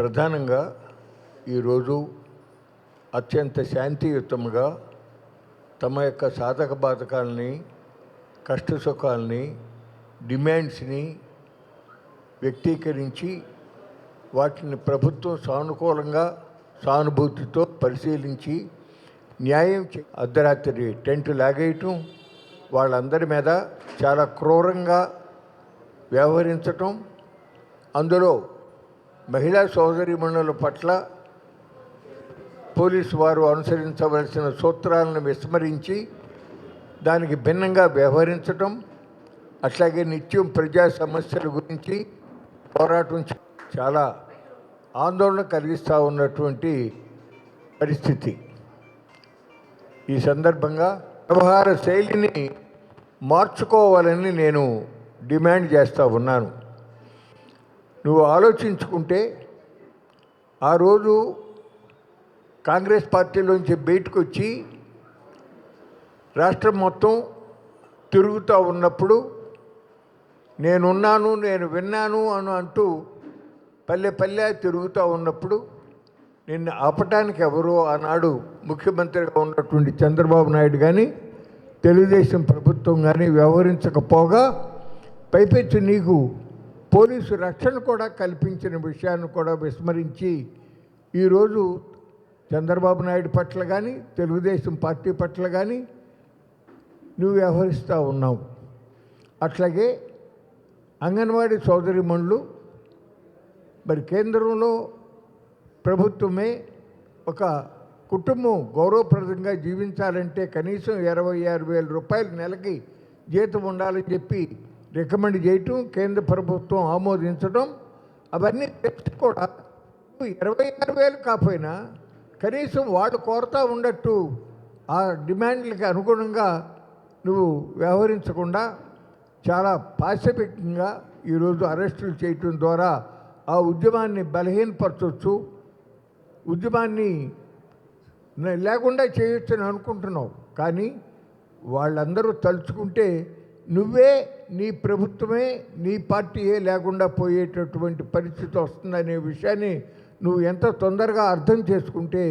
ప్రధానంగా ఈరోజు అత్యంత శాంతియుతంగా తమ యొక్క సాధక బాధకాలని కష్ట సుఖాలని డిమాండ్స్ని వ్యక్తీకరించి వాటిని ప్రభుత్వం సానుకూలంగా సానుభూతితో పరిశీలించి న్యాయం అర్ధరాత్రి టెంట్ లాగేయటం వాళ్ళందరి మీద చాలా క్రూరంగా వ్యవహరించటం అందులో మహిళా సోదరిమణుల పట్ల పోలీసు వారు అనుసరించవలసిన సూత్రాలను విస్మరించి దానికి భిన్నంగా వ్యవహరించటం అట్లాగే నిత్యం ప్రజా సమస్యల గురించి పోరాటం చాలా ఆందోళన కలిగిస్తూ ఉన్నటువంటి పరిస్థితి. ఈ సందర్భంగా వ్యవహార శైలిని మార్చుకోవాలని నేను డిమాండ్ చేస్తూ ఉన్నాను. నువ్వు ఆలోచించుకుంటే ఆ రోజు కాంగ్రెస్ పార్టీలోంచి బయటకు వచ్చి రాష్ట్రం మొత్తం తిరుగుతూ ఉన్నప్పుడు నేనున్నాను నేను విన్నాను అని అంటూ పల్లె పల్లె తిరుగుతూ ఉన్నప్పుడు నిన్ను ఆపటానికి ఎవరు ఆనాడు ముఖ్యమంత్రిగా ఉన్నటువంటి చంద్రబాబు నాయుడు కానీ తెలుగుదేశం ప్రభుత్వం కానీ వ్యవహరించకపోగా పైపెచ్చు నీకు పోలీసు రక్షణ కూడా కల్పించిన విషయాన్ని కూడా విస్మరించి ఈరోజు చంద్రబాబు నాయుడు పట్ల కానీ తెలుగుదేశం పార్టీ పట్ల కానీ నువ్వు వ్యవహరిస్తూ ఉన్నావు. అట్లాగే అంగన్వాడీ సోదరిమణులు మరి కేంద్రంలో ప్రభుత్వమే ఒక కుటుంబం గౌరవప్రదంగా జీవించాలంటే కనీసం ఇరవై ఆరు వేల రూపాయలు నెలకి జీతం ఉండాలని చెప్పి రికమెండ్ చేయటం కేంద్ర ప్రభుత్వం ఆమోదించడం అవన్నీ తెలిసి కూడా ఇరవై ఆరు వేలు కాకపోయినా కనీసం వాళ్ళు కోరుతా ఉండట్టు ఆ డిమాండ్లకి అనుగుణంగా నువ్వు వ్యవహరించకుండా చాలా పాశవికంగా ఈరోజు అరెస్టులు చేయటం ద్వారా ఆ ఉద్యమాన్ని బలహీనపరచవచ్చు ఉద్యమాన్ని లేకుండా చేయొచ్చని అనుకుంటున్నావు. కానీ వాళ్ళందరూ తలుచుకుంటే నువ్వే నీ ప్రభుత్వమే నీ పార్టీయే లేకుండా పోయేటటువంటి పరిస్థితి వస్తుందనే విషయాన్ని నువ్వు ఎంత తొందరగా అర్థం చేసుకుంటే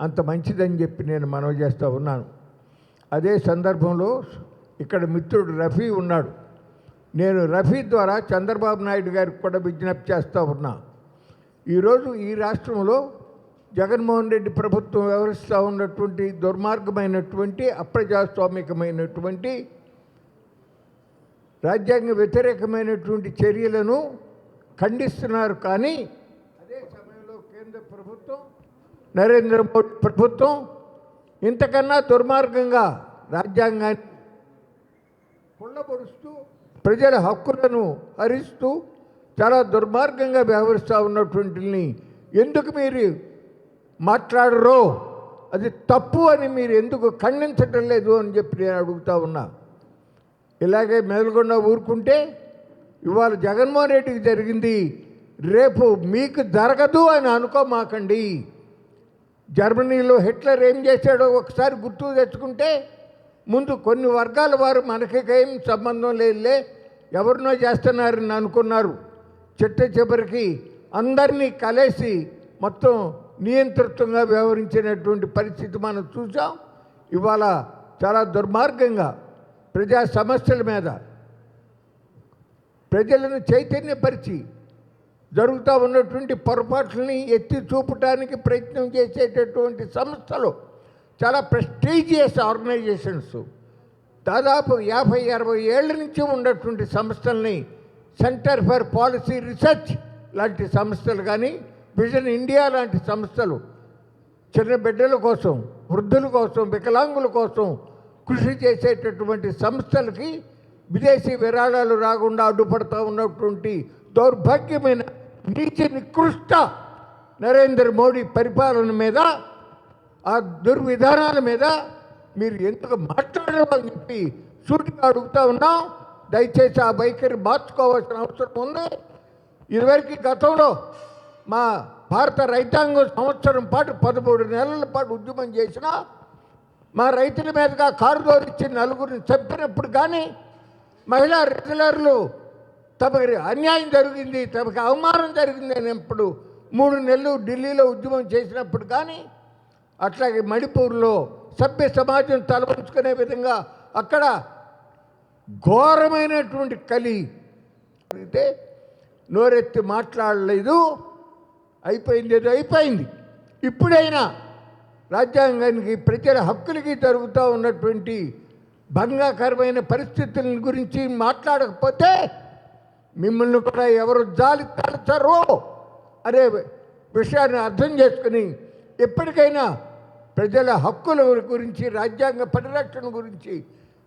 అంత మంచిదని చెప్పి నేను మనవి చేస్తూ ఉన్నాను. అదే సందర్భంలో ఇక్కడ మిత్రుడు రఫీ ఉన్నాడు. నేను రఫీ ద్వారా చంద్రబాబు నాయుడు గారికి కూడా విజ్ఞప్తి చేస్తూ ఉన్నా. ఈరోజు ఈ రాష్ట్రంలో జగన్మోహన్ రెడ్డి ప్రభుత్వం వ్యవహరిస్తూ ఉన్నటువంటి దుర్మార్గమైనటువంటి అప్రజాస్వామికమైనటువంటి రాజ్యాంగ వ్యతిరేకమైనటువంటి చర్యలను ఖండిస్తున్నారు కానీ అదే సమయంలో కేంద్ర ప్రభుత్వం నరేంద్ర మోడీ ప్రభుత్వం ఇంతకన్నా దుర్మార్గంగా రాజ్యాంగాన్ని కుళ్ళబడుస్తూ ప్రజల హక్కులను హరిస్తూ చాలా దుర్మార్గంగా వ్యవహరిస్తూ ఉన్నటువంటిని ఎందుకు మీరు మాట్లాడరో అది తప్పు అని మీరు ఎందుకు ఖండించటం లేదు అని చెప్పి నేను అడుగుతా ఉన్నా. ఇలాగే మెదలకుండా ఊరుకుంటే ఇవాళ జగన్మోహన్ రెడ్డికి జరిగింది రేపు మీకు జరగదు అని అనుకోమాకండి. జర్మనీలో హిట్లర్ ఏం చేశాడో ఒకసారి గుర్తు తెచ్చుకుంటే ముందు కొన్ని వర్గాల వారు మనకి ఏం సంబంధం లేదులే ఎవరినో చేస్తున్నారని అనుకున్నారు. చిట్ట చివరికి అందరినీ కలిసి మొత్తం నియంతృత్వంగా వ్యవహరించినటువంటి పరిస్థితి మనం చూసాం. ఇవాళ చాలా దుర్మార్గంగా ప్రజా సమస్యల మీద ప్రజలను చైతన్యపరిచి జరుగుతూ ఉన్నటువంటి పొరపాట్లని ఎత్తి చూపటానికి ప్రయత్నం చేసేటటువంటి సంస్థలు చాలా ప్రెస్టీజియస్ ఆర్గనైజేషన్స్. దాదాపు యాభై అరవై ఏళ్ళ నుంచి ఉన్నటువంటి సంస్థల్ని సెంటర్ ఫర్ పాలసీ రీసెర్చ్ లాంటి సంస్థలు కానీ విజన్ ఇండియా లాంటి సంస్థలు చిన్న బిడ్డల కోసం వృద్ధుల కోసం వికలాంగుల కోసం కృషి చేసేటటువంటి సంస్థలకి విదేశీ విరాళాలు రాకుండా అడ్డుపడుతూ ఉన్నటువంటి దౌర్భాగ్యమైన నీచి నికృష్ట నరేంద్ర మోడీ పరిపాలన మీద ఆ దుర్విధానాల మీద మీరు ఎందుకు మాట్లాడమని చెప్పి సూటిగా అడుగుతా ఉన్నాం దయచేసి ఆ వైఖరి మార్చుకోవాల్సిన అవసరం ఉంది. ఇదివరకు గతంలో మా భారత రైతాంగం సంవత్సరం పాటు పదమూడు నెలల పాటు ఉద్యమం చేసినా మా రైతుల మీదుగా కారు ఇచ్చి నలుగురిని చెప్పినప్పుడు కానీ మహిళా రెగ్యులర్లు తమకి అన్యాయం జరిగింది తమకి అవమానం జరిగింది అని ఇప్పుడు మూడు నెలలు ఢిల్లీలో ఉద్యమం చేసినప్పుడు కానీ అట్లాగే మణిపూర్లో సభ్య సమాజం తలవంచుకునే విధంగా అక్కడ ఘోరమైనటువంటి కలి అయితే నోరెత్తి మాట్లాడలేదు. అయిపోయింది ఏదో అయిపోయింది. ఇప్పుడైనా రాజ్యాంగానికి ప్రజల హక్కులకి జరుగుతూ ఉన్నటువంటి భంగకరమైన పరిస్థితుల గురించి మాట్లాడకపోతే మిమ్మల్ని కూడా ఎవరు జాలి తలచరు అనే విషయాన్ని అర్థం చేసుకుని ఎప్పటికైనా ప్రజల హక్కుల గురించి రాజ్యాంగ పరిరక్షణ గురించి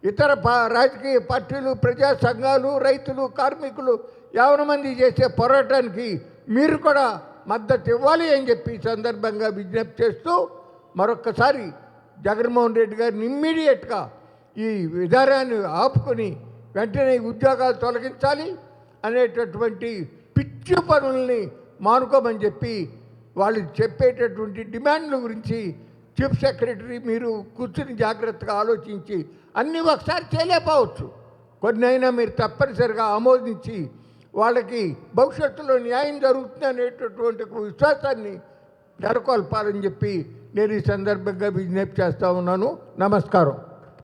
ఇతర రాజకీయ పార్టీలు ప్రజా సంఘాలు రైతులు కార్మికులు యావన మంది చేసే పోరాటానికి మీరు కూడా మద్దతు ఇవ్వాలి అని చెప్పి సందర్భంగా విజ్ఞప్తి చేస్తూ మరొక్కసారి జగన్మోహన్ రెడ్డి గారిని ఇమ్మీడియట్గా ఈ విధానాన్ని ఆపుకొని వెంటనే ఉద్యోగాలు తొలగించాలి అనేటటువంటి పిచ్చి పనుల్ని మానుకోమని చెప్పి వాళ్ళు చెప్పేటటువంటి డిమాండ్ల గురించి చీఫ్ సెక్రటరీ మీరు కూర్చుని జాగ్రత్తగా ఆలోచించి అన్నీ ఒకసారి చేయలేకపోవచ్చు. కొన్నైనా మీరు తప్పనిసరిగా ఆమోదించి వాళ్ళకి భవిష్యత్తులో న్యాయం జరుగుతుంది అనేటటువంటి విశ్వాసాన్ని నెలకొల్పాలని చెప్పి నేను ఈ సందర్భంగా విజ్ఞప్తి చేస్తూ ఉన్నాను. నమస్కారం.